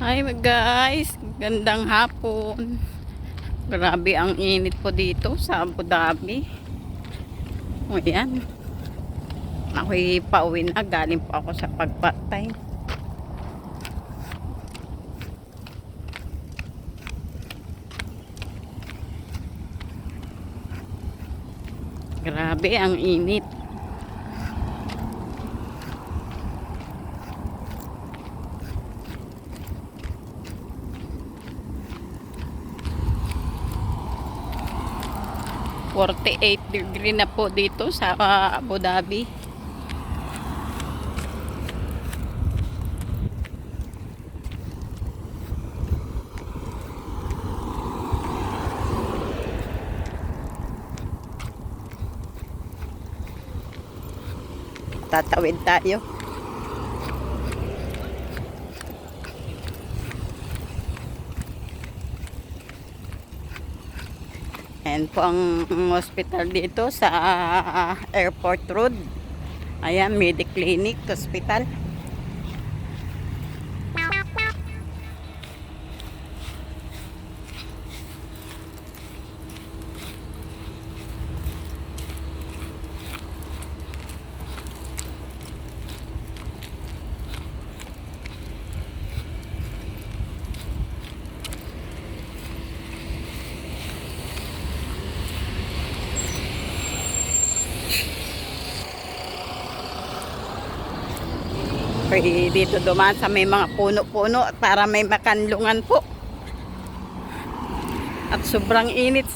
Hi guys, gandang hapon. Grabe ang init po dito sa Abu Dhabi. O yan. Ako'y pauwi na. Galing po ako sa pagpatay. Grabe ang init. Forty-eight degree na po dito sa ah, Abu Dhabi. Tatawid tayo. Ayan po ang hospital dito sa ah, Airport Road. Ayan, Mediclinic Hospital. Pwede dito dumaan sa may mga puno-puno para may makanlungan po. At sobrang init.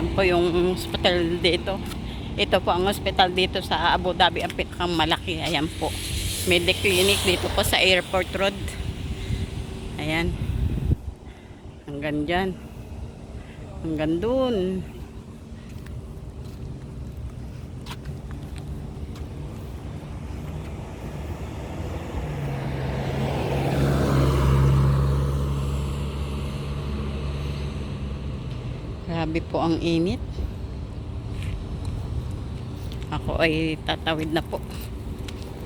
Ayan po yung hospital dito. Ito po ang hospital dito sa Abu Dhabi. Ang pinakamalaki. Ayan po. Mediclinic dito po sa Airport Road. Ayan. Hanggang dyan. Hanggang dun. Grabe po ang init. Ako ay tatawid na po.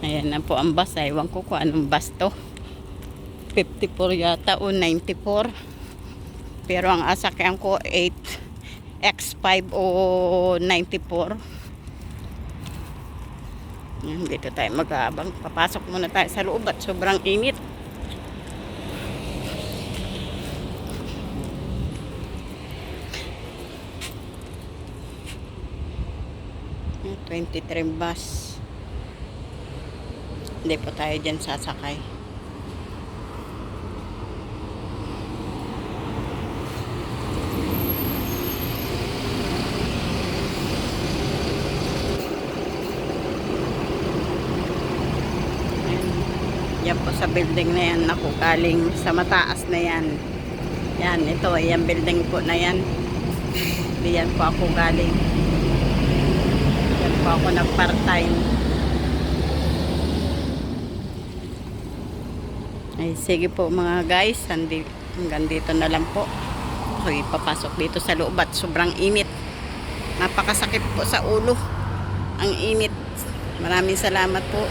Ayan na po ang bus. Ewan ko kung anong bus to. 54 yata o 94. Pero ang asakyan ko 8 X5 o 94. Ayan, dito tayo mag-aabang. Papasok muna tayo sa loob at sobrang init. 23 bus. Hindi po tayo dyan sasakay. Yan po sa building na yan. Naku, galing sa mataas na yan. Yan, ito. Yan building po na yan. Diyan po ako galing. Po ako nag part-time. Ay, sige po mga guys. Handi, hanggang dito na lang po. Ako'y papasok dito sa loob at sobrang init. Napakasakit po sa ulo. Ang init. Maraming salamat po.